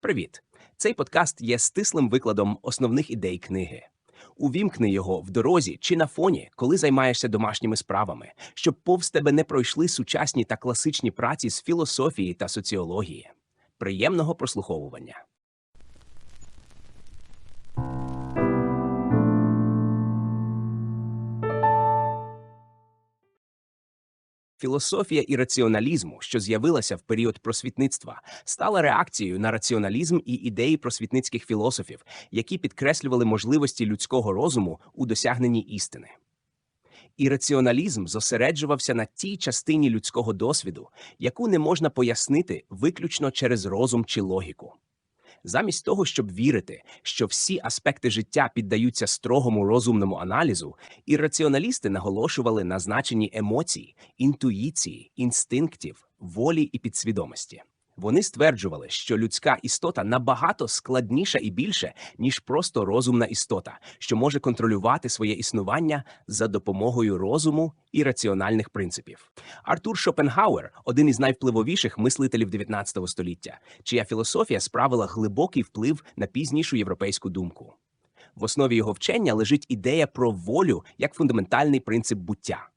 Привіт! Цей подкаст є стислим викладом основних ідей книги. Увімкни його в дорозі чи на фоні, коли займаєшся домашніми справами, щоб повз тебе не пройшли сучасні та класичні праці з філософії та соціології. Приємного прослуховування. Філософія ірраціоналізму, що з'явилася в період просвітництва, стала реакцією на раціоналізм і ідеї просвітницьких філософів, які підкреслювали можливості людського розуму у досягненні істини. Ірраціоналізм зосереджувався на тій частині людського досвіду, яку не можна пояснити виключно через розум чи логіку. Замість того, щоб вірити, що всі аспекти життя піддаються строгому розумному аналізу, ірраціоналісти наголошували на значенні емоцій, інтуїції, інстинктів, волі і підсвідомості. Вони стверджували, що людська істота набагато складніша і більше, ніж просто розумна істота, що може контролювати своє існування за допомогою розуму і раціональних принципів. Артур Шопенгауер один із найвпливовіших мислителів 19 століття, чия філософія справила глибокий вплив на пізнішу європейську думку. В основі його вчення лежить ідея про волю як фундаментальний принцип буття.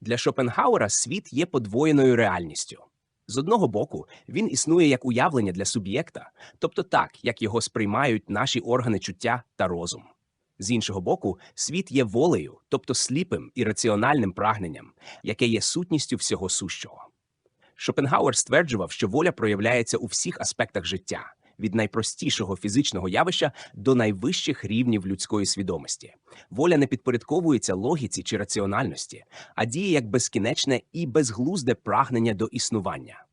Для Шопенгауера світ є подвоєною реальністю. З одного боку, він існує як уявлення для суб'єкта, тобто так, як його сприймають наші органи чуття та розум. З іншого боку, світ є волею, тобто сліпим і раціональним прагненням, яке є сутністю всього сущого. Шопенгауер стверджував, що воля проявляється у всіх аспектах життя від найпростішого фізичного явища до найвищих рівнів людської свідомості. Воля не підпорядковується логіці чи раціональності, а діє як безкінечне і безглузде прагнення до існування.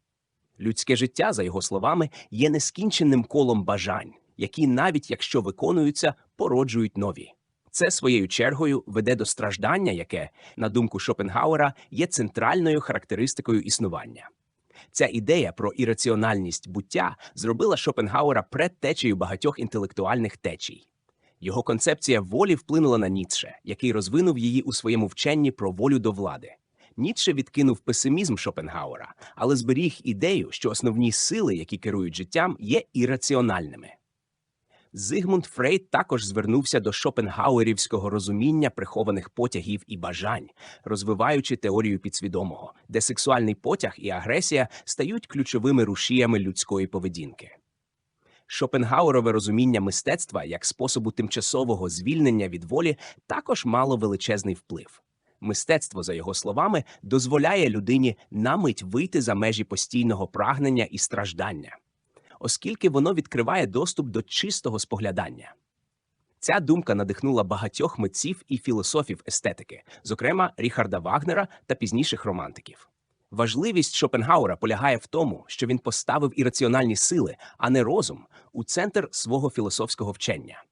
Людське життя, за його словами, є нескінченним колом бажань, які, навіть якщо виконуються, породжують нові. Це своєю чергою веде до страждання, яке, на думку Шопенгауера, є центральною характеристикою існування. Ця ідея про ірраціональність буття зробила Шопенгауера предтечею багатьох інтелектуальних течій. Його концепція волі вплинула на Ніцше, який розвинув її у своєму вченні про волю до влади. Ніцше відкинув песимізм Шопенгауера, але зберіг ідею, що основні сили, які керують життям, є ірраціональними. Зигмунд Фрейд також звернувся до шопенгауерівського розуміння прихованих потягів і бажань, розвиваючи теорію підсвідомого, де сексуальний потяг і агресія стають ключовими рушіями людської поведінки. Шопенгауерове розуміння мистецтва як способу тимчасового звільнення від волі також мало величезний вплив. Мистецтво, за його словами, дозволяє людині на мить вийти за межі постійного прагнення і страждання оскільки воно відкриває доступ до чистого споглядання. Ця думка надихнула багатьох митців і філософів естетики, зокрема Ріхарда Вагнера та пізніших романтиків. Важливість Шопенгауера полягає в тому, що він поставив ірраціональні сили, а не розум, у центр свого філософського вчення.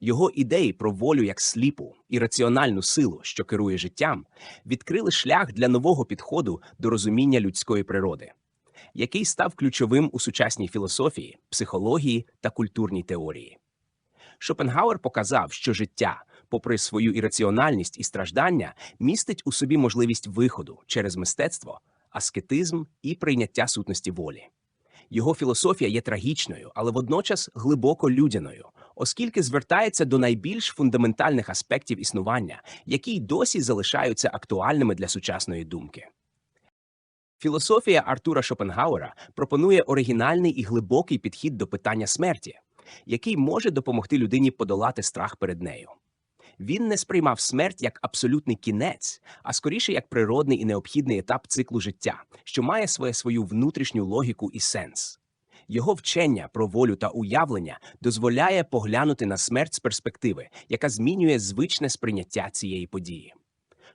Його ідеї про волю як сліпу і силу, що керує життям, відкрили шлях для нового підходу до розуміння людської природи який став ключовим у сучасній філософії, психології та культурній теорії. Шопенгауер показав, що життя, попри свою ірраціональність і страждання, містить у собі можливість виходу через мистецтво, аскетизм і прийняття сутності волі. Його філософія є трагічною, але водночас глибоко людяною, оскільки звертається до найбільш фундаментальних аспектів існування, які й досі залишаються актуальними для сучасної думки. Філософія Артура Шопенгауера пропонує оригінальний і глибокий підхід до питання смерті, який може допомогти людині подолати страх перед нею. Він не сприймав смерть як абсолютний кінець, а скоріше як природний і необхідний етап циклу життя, що має своє свою внутрішню логіку і сенс. Його вчення про волю та уявлення дозволяє поглянути на смерть з перспективи, яка змінює звичне сприйняття цієї події.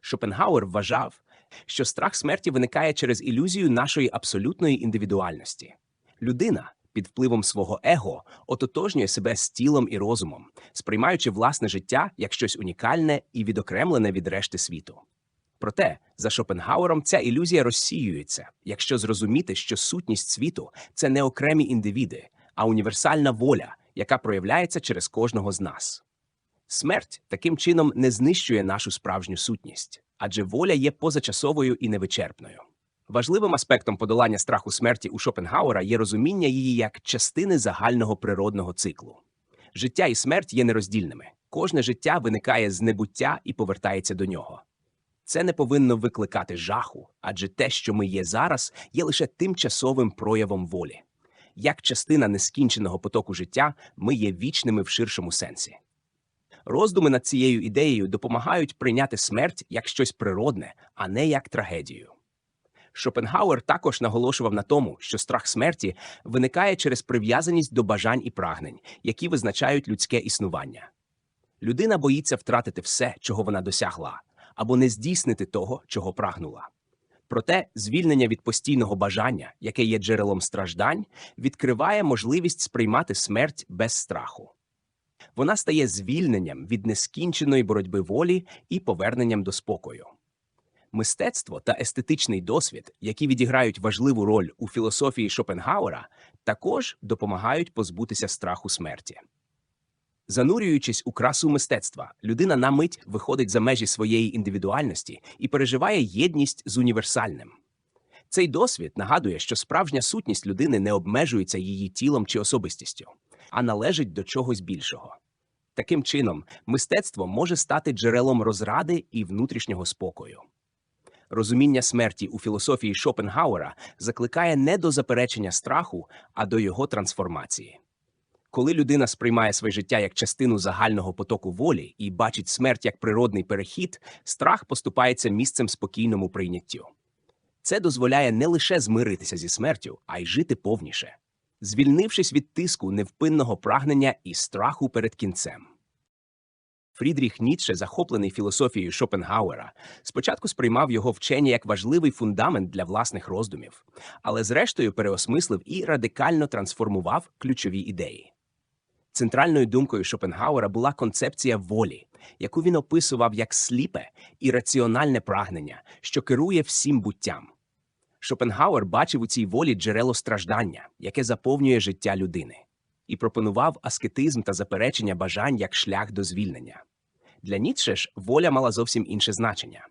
Шопенгауер вважав, що страх смерті виникає через ілюзію нашої абсолютної індивідуальності. Людина під впливом свого его ототожнює себе з тілом і розумом, сприймаючи власне життя як щось унікальне і відокремлене від решти світу. Проте, за Шопенгауером, ця ілюзія розсіюється, якщо зрозуміти, що сутність світу це не окремі індивіди, а універсальна воля, яка проявляється через кожного з нас. Смерть таким чином не знищує нашу справжню сутність адже воля є позачасовою і невичерпною. Важливим аспектом подолання страху смерті у Шопенгауера є розуміння її як частини загального природного циклу. Життя і смерть є нероздільними. Кожне життя виникає з небуття і повертається до нього. Це не повинно викликати жаху, адже те, що ми є зараз, є лише тимчасовим проявом волі. Як частина нескінченого потоку життя, ми є вічними в ширшому сенсі. Роздуми над цією ідеєю допомагають прийняти смерть як щось природне, а не як трагедію. Шопенгауер також наголошував на тому, що страх смерті виникає через прив'язаність до бажань і прагнень, які визначають людське існування. Людина боїться втратити все, чого вона досягла, або не здійснити того, чого прагнула. Проте звільнення від постійного бажання, яке є джерелом страждань, відкриває можливість сприймати смерть без страху. Вона стає звільненням від нескінченої боротьби волі і поверненням до спокою. Мистецтво та естетичний досвід, які відіграють важливу роль у філософії Шопенгауера, також допомагають позбутися страху смерті. Занурюючись у красу мистецтва, людина на мить виходить за межі своєї індивідуальності і переживає єдність з універсальним. Цей досвід нагадує, що справжня сутність людини не обмежується її тілом чи особистістю, а належить до чогось більшого. Таким чином, мистецтво може стати джерелом розради і внутрішнього спокою. Розуміння смерті у філософії Шопенгауера закликає не до заперечення страху, а до його трансформації. Коли людина сприймає своє життя як частину загального потоку волі і бачить смерть як природний перехід, страх поступається місцем спокійному прийняттю. Це дозволяє не лише змиритися зі смертю, а й жити повніше, звільнившись від тиску невпинного прагнення і страху перед кінцем. Фрідріх Ніцше, захоплений філософією Шопенгауера, спочатку сприймав його вчення як важливий фундамент для власних роздумів, але зрештою переосмислив і радикально трансформував ключові ідеї. Центральною думкою Шопенгауера була концепція волі, яку він описував як сліпе і раціональне прагнення, що керує всім буттям. Шопенгауер бачив у цій волі джерело страждання, яке заповнює життя людини, і пропонував аскетизм та заперечення бажань як шлях до звільнення. Для Ніцше ж воля мала зовсім інше значення.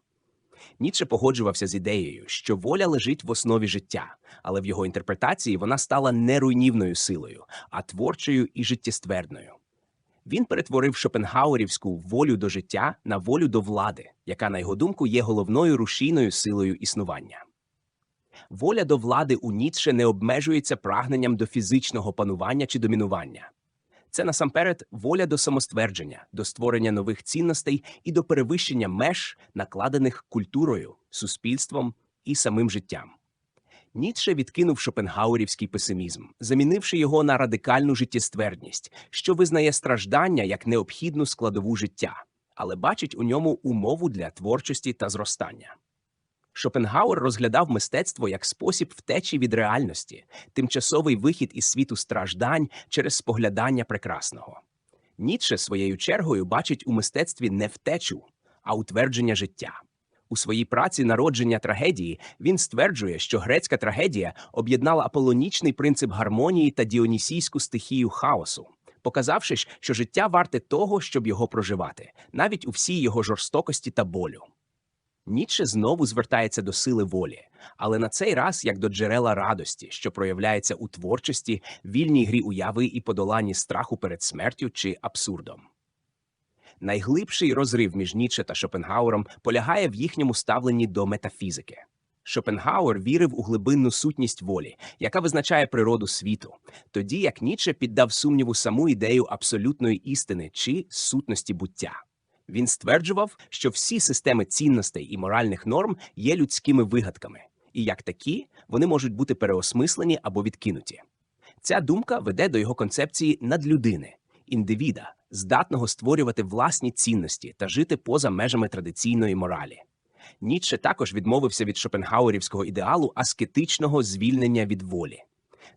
Ніцше погоджувався з ідеєю, що воля лежить в основі життя, але в його інтерпретації вона стала не руйнівною силою, а творчою і життєствердною. Він перетворив шопенгауерівську волю до життя на волю до влади, яка, на його думку, є головною рушійною силою існування. Воля до влади у Ніцше не обмежується прагненням до фізичного панування чи домінування. Це насамперед воля до самоствердження, до створення нових цінностей і до перевищення меж, накладених культурою, суспільством і самим життям. Ніцше відкинув шопенгауерівський песимізм, замінивши його на радикальну життєствердність, що визнає страждання як необхідну складову життя, але бачить у ньому умову для творчості та зростання. Шопенгауер розглядав мистецтво як спосіб втечі від реальності, тимчасовий вихід із світу страждань через споглядання прекрасного. Ніцше своєю чергою бачить у мистецтві не втечу, а утвердження життя. У своїй праці народження трагедії він стверджує, що грецька трагедія об'єднала аполонічний принцип гармонії та діонісійську стихію хаосу, показавши, що життя варте того, щоб його проживати, навіть у всій його жорстокості та болю. Ніцше знову звертається до сили волі, але на цей раз як до джерела радості, що проявляється у творчості, вільній грі уяви і подоланні страху перед смертю чи абсурдом. Найглибший розрив між Ніцше та Шопенгауером полягає в їхньому ставленні до метафізики. Шопенгауер вірив у глибинну сутність волі, яка визначає природу світу, тоді як Ніцше піддав сумніву саму ідею абсолютної істини чи сутності буття. Він стверджував, що всі системи цінностей і моральних норм є людськими вигадками, і як такі вони можуть бути переосмислені або відкинуті. Ця думка веде до його концепції надлюдини, індивіда, здатного створювати власні цінності та жити поза межами традиційної моралі. Ніцше також відмовився від шопенгауерівського ідеалу аскетичного звільнення від волі.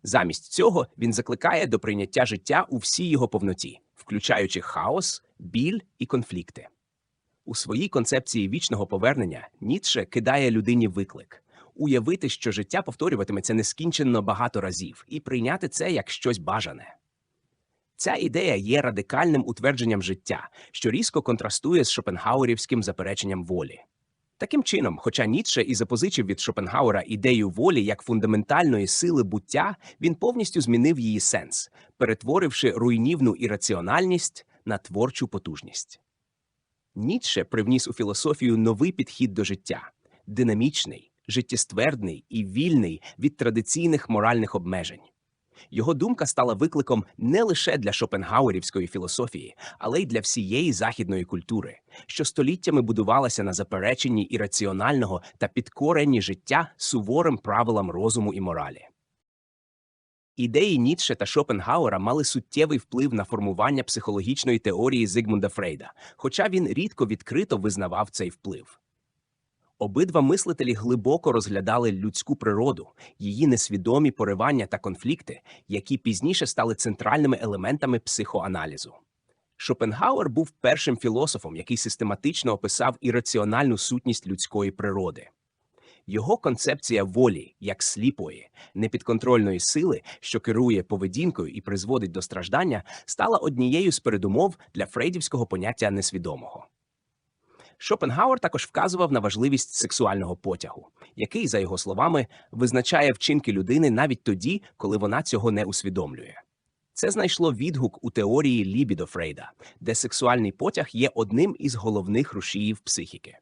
Замість цього він закликає до прийняття життя у всій його повноті, включаючи хаос, біль і конфлікти. У своїй концепції вічного повернення Ніцше кидає людині виклик уявити, що життя повторюватиметься нескінченно багато разів, і прийняти це як щось бажане. Ця ідея є радикальним утвердженням життя, що різко контрастує з шопенгауерівським запереченням волі. Таким чином, хоча Ніцше і запозичив від Шопенгауера ідею волі як фундаментальної сили буття, він повністю змінив її сенс, перетворивши руйнівну ірраціональність на творчу потужність. Ніцше привніс у філософію новий підхід до життя динамічний, життєствердний і вільний від традиційних моральних обмежень. Його думка стала викликом не лише для шопенгауерівської філософії, але й для всієї західної культури, що століттями будувалася на запереченні ірраціонального та підкоренні життя суворим правилам розуму і моралі. Ідеї Ніцше та Шопенгауера мали суттєвий вплив на формування психологічної теорії Зигмунда Фрейда, хоча він рідко відкрито визнавав цей вплив. Обидва мислителі глибоко розглядали людську природу, її несвідомі поривання та конфлікти, які пізніше стали центральними елементами психоаналізу. Шопенгауер був першим філософом, який систематично описав ірраціональну сутність людської природи. Його концепція волі як сліпої, непідконтрольної сили, що керує поведінкою і призводить до страждання, стала однією з передумов для фрейдівського поняття несвідомого. Шопенгауер також вказував на важливість сексуального потягу, який, за його словами, визначає вчинки людини навіть тоді, коли вона цього не усвідомлює. Це знайшло відгук у теорії лібідо Фрейда, де сексуальний потяг є одним із головних рушіїв психіки.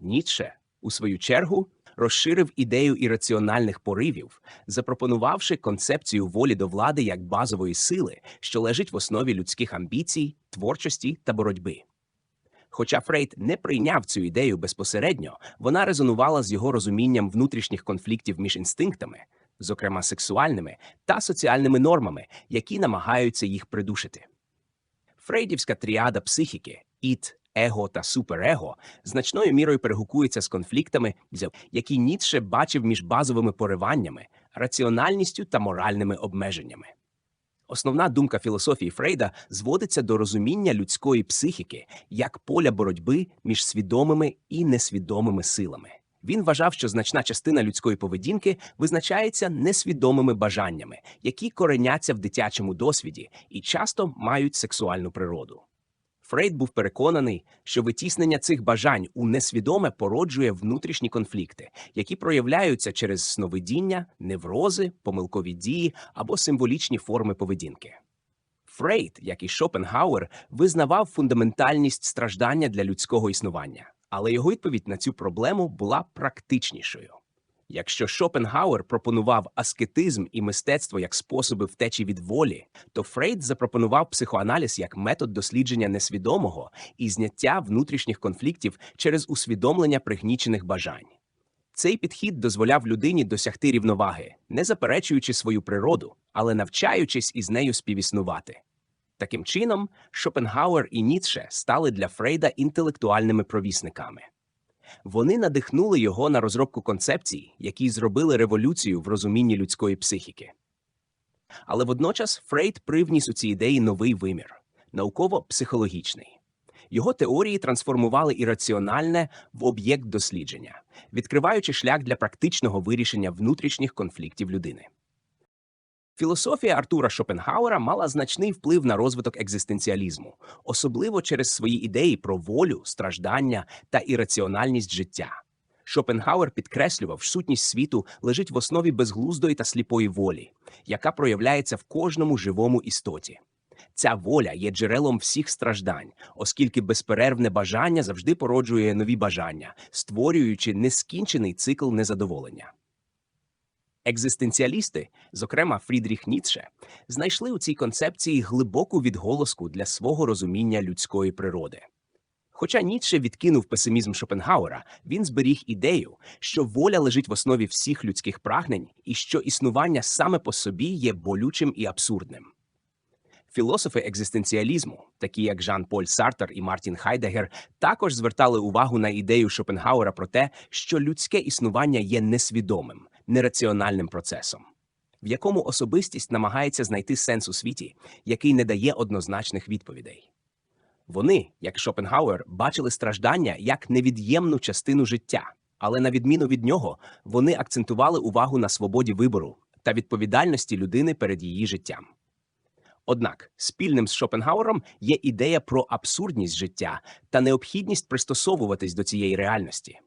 Ніцше, у свою чергу, розширив ідею ірраціональних поривів, запропонувавши концепцію волі до влади як базової сили, що лежить в основі людських амбіцій, творчості та боротьби. Хоча Фрейд не прийняв цю ідею безпосередньо, вона резонувала з його розумінням внутрішніх конфліктів між інстинктами, зокрема сексуальними та соціальними нормами, які намагаються їх придушити. Фрейдівська тріада психіки іт, его та суперего значною мірою перегукується з конфліктами, які Ніцше бачив між базовими пориваннями, раціональністю та моральними обмеженнями. Основна думка філософії Фрейда зводиться до розуміння людської психіки як поля боротьби між свідомими і несвідомими силами. Він вважав, що значна частина людської поведінки визначається несвідомими бажаннями, які кореняться в дитячому досвіді і часто мають сексуальну природу. Фрейд був переконаний, що витіснення цих бажань у несвідоме породжує внутрішні конфлікти, які проявляються через сновидіння, неврози, помилкові дії або символічні форми поведінки. Фрейд, як і Шопенгауер, визнавав фундаментальність страждання для людського існування, але його відповідь на цю проблему була практичнішою. Якщо Шопенгауер пропонував аскетизм і мистецтво як способи втечі від волі, то Фрейд запропонував психоаналіз як метод дослідження несвідомого і зняття внутрішніх конфліктів через усвідомлення пригнічених бажань. Цей підхід дозволяв людині досягти рівноваги, не заперечуючи свою природу, але навчаючись із нею співіснувати. Таким чином, Шопенгауер і Ніцше стали для Фрейда інтелектуальними провісниками. Вони надихнули його на розробку концепцій, які зробили революцію в розумінні людської психіки. Але водночас Фрейд привніс у ці ідеї новий вимір науково-психологічний. Його теорії трансформували ірраціональне в об'єкт дослідження, відкриваючи шлях для практичного вирішення внутрішніх конфліктів людини. Філософія Артура Шопенгауера мала значний вплив на розвиток екзистенціалізму, особливо через свої ідеї про волю, страждання та ірраціональність життя. Шопенгауер підкреслював, що сутність світу лежить в основі безглуздої та сліпої волі, яка проявляється в кожному живому істоті. Ця воля є джерелом всіх страждань, оскільки безперервне бажання завжди породжує нові бажання, створюючи нескінчений цикл незадоволення. Екзистенціалісти, зокрема Фрідріх Ніцше, знайшли у цій концепції глибоку відголоску для свого розуміння людської природи. Хоча Ніцше відкинув песимізм Шопенгауера, він зберіг ідею, що воля лежить в основі всіх людських прагнень і що існування саме по собі є болючим і абсурдним. Філософи екзистенціалізму, такі як Жан Поль Сартер і Мартін Хайдегер, також звертали увагу на ідею Шопенгауера про те, що людське існування є несвідомим, нераціональним процесом, в якому особистість намагається знайти сенс у світі, який не дає однозначних відповідей. Вони, як Шопенгауер, бачили страждання як невід'ємну частину життя, але на відміну від нього, вони акцентували увагу на свободі вибору та відповідальності людини перед її життям. Однак спільним з Шопенгауером є ідея про абсурдність життя та необхідність пристосовуватись до цієї реальності.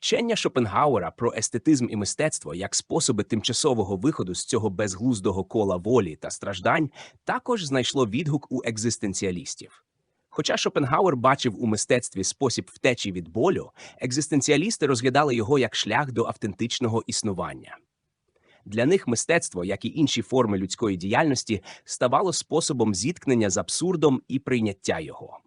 Вчення Шопенгауера про естетизм і мистецтво як способи тимчасового виходу з цього безглуздого кола волі та страждань також знайшло відгук у екзистенціалістів. Хоча Шопенгауер бачив у мистецтві спосіб втечі від болю, екзистенціалісти розглядали його як шлях до автентичного існування. Для них мистецтво, як і інші форми людської діяльності, ставало способом зіткнення з абсурдом і прийняття його.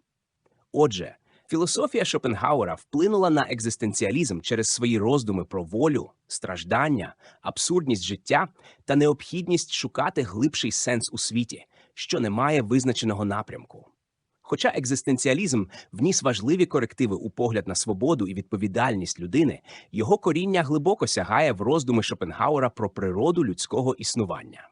Отже, філософія Шопенгауера вплинула на екзистенціалізм через свої роздуми про волю, страждання, абсурдність життя та необхідність шукати глибший сенс у світі, що не має визначеного напрямку. Хоча екзистенціалізм вніс важливі корективи у погляд на свободу і відповідальність людини, його коріння глибоко сягає в роздуми Шопенгауера про природу людського існування.